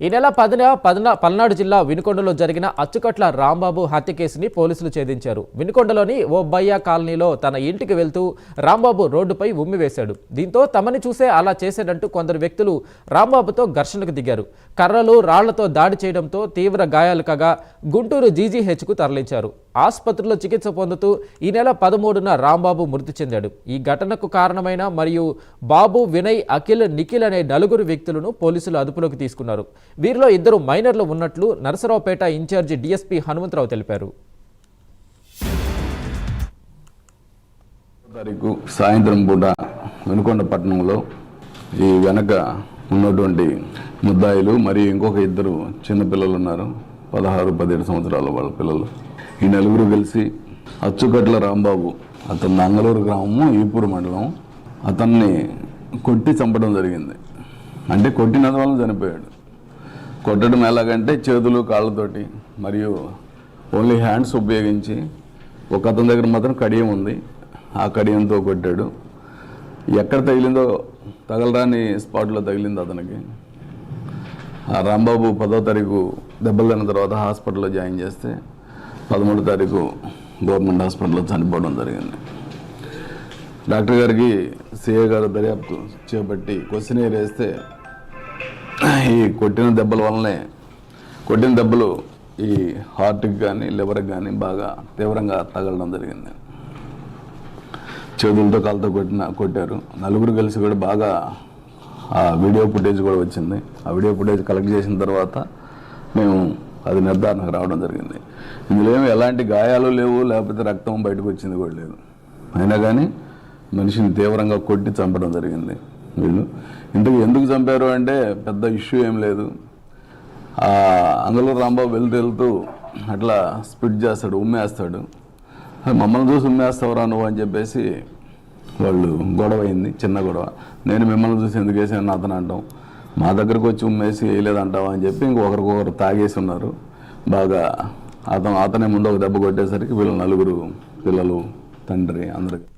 ఈ నెల పదిన పదిన పల్నాడు జిల్లా వినుకొండలో జరిగిన అచ్చుకట్ల రాంబాబు హత్య కేసుని పోలీసులు ఛేదించారు. వినుకొండలోని ఓ బయ్య కాలనీలో తన ఇంటికి వెళ్తూ రాంబాబు రోడ్డుపై ఉమ్మివేశాడు దీంతో తమని చూసే అలా చేశాడంటూ కొందరు వ్యక్తులు రాంబాబుతో ఘర్షణకు దిగారు. కర్రలు రాళ్ళతో దాడి చేయడంతో తీవ్ర గాయాలు కాగా గుంటూరు జీజీహెచ్కు తరలించారు. ఆసుపత్రిలో చికిత్స పొందుతూ ఈ నెల పదమూడున రాంబాబు మృతి చెందాడు. ఈ ఘటనకు కారణమైన మరియు బాబు వినయ్ అఖిల్ నిఖిల్ అనే నలుగురు వ్యక్తులను పోలీసులు అదుపులోకి తీసుకున్నారు. వీరిలో ఇద్దరు మైనర్లు ఉన్నట్లు నరసరావుపేట ఇన్ఛార్జి డీఎస్పీ హనుమంతరావు తెలిపారు. తారీఖు సాయంత్రం పూట వెనుకొండ పట్టణంలో ఈ వెనక ఉన్నటువంటి ముద్దాయిలు మరియు ఇంకొక ఇద్దరు చిన్న పిల్లలు ఉన్నారు. పదహారు పదిహేడు సంవత్సరాల వాళ్ళ పిల్లలు. ఈ నలుగురు కలిసి అచ్చుకట్ల రాంబాబు అతను నంగలూరు గ్రామము ఈపూరు మండలం అతన్ని కొట్టి చంపడం జరిగింది. అంటే కొట్టిన వల్ల చనిపోయాడు. కొట్టడం ఎలాగంటే చేతులు కాళ్ళతోటి మరియు ఓన్లీ హ్యాండ్స్ ఉపయోగించి ఒక అతని దగ్గర మాత్రం కడియం ఉంది. ఆ కడియంతో కొట్టాడు. ఎక్కడ తగిలిందో తగలరాని స్పాట్లో తగిలింది అతనికి. ఆ రాంబాబు పదో తారీఖు దెబ్బలు తిన్న తర్వాత హాస్పిటల్లో జాయిన్ చేస్తే పదమూడో తారీఖు గవర్నమెంట్ హాస్పిటల్లో చనిపోవడం జరిగింది. డాక్టర్ గారికి సిఏ గారు దర్యాప్తు చేపట్టి క్వశ్చన్ వేస్తే ఈ కొట్టిన దెబ్బల వల్లనే కొట్టిన దెబ్బలు ఈ హార్ట్కి కానీ లివర్కి కానీ బాగా తీవ్రంగా తగలడం జరిగింది. చేతులతో కాళ్ళతో కొట్టిన కొట్టారు. నలుగురు కలిసి కూడా బాగా ఆ వీడియో ఫుటేజ్ కూడా వచ్చింది. ఆ వీడియో ఫుటేజ్ కలెక్ట్ చేసిన తర్వాత మేము అది నిర్ధారణకు రావడం జరిగింది. ఇందులో ఏమి ఎలాంటి గాయాలు లేవు లేకపోతే రక్తం బయటకు వచ్చింది కూడా లేదు. అయినా కానీ మనిషిని తీవ్రంగా కొట్టి చంపడం జరిగింది వీళ్ళు. ఇంతకు ఎందుకు చంపారు అంటే పెద్ద ఇష్యూ ఏం లేదు. అందులో రాంబాబు వెళ్తూ వెళ్తూ అట్లా స్పిట్ చేస్తాడు ఉమ్మేస్తాడు. మమ్మల్ని చూసి ఉమ్మేస్తావురా నువ్వు అని చెప్పేసి వాళ్ళు గొడవ అయింది చిన్న గొడవ. నేను మిమ్మల్ని చూసి ఎందుకు వేసాను అతను అంటాం. మా దగ్గరకు వచ్చి ఉమ్మేసి వేయలేదంటావా అని చెప్పి ఇంకొకరికొకరు తాగేసి ఉన్నారు. బాగా అతను అతనే ముందు ఒక దెబ్బ కొట్టేసరికి వీళ్ళు నలుగురు పిల్లలు తండ్రి అందరికి.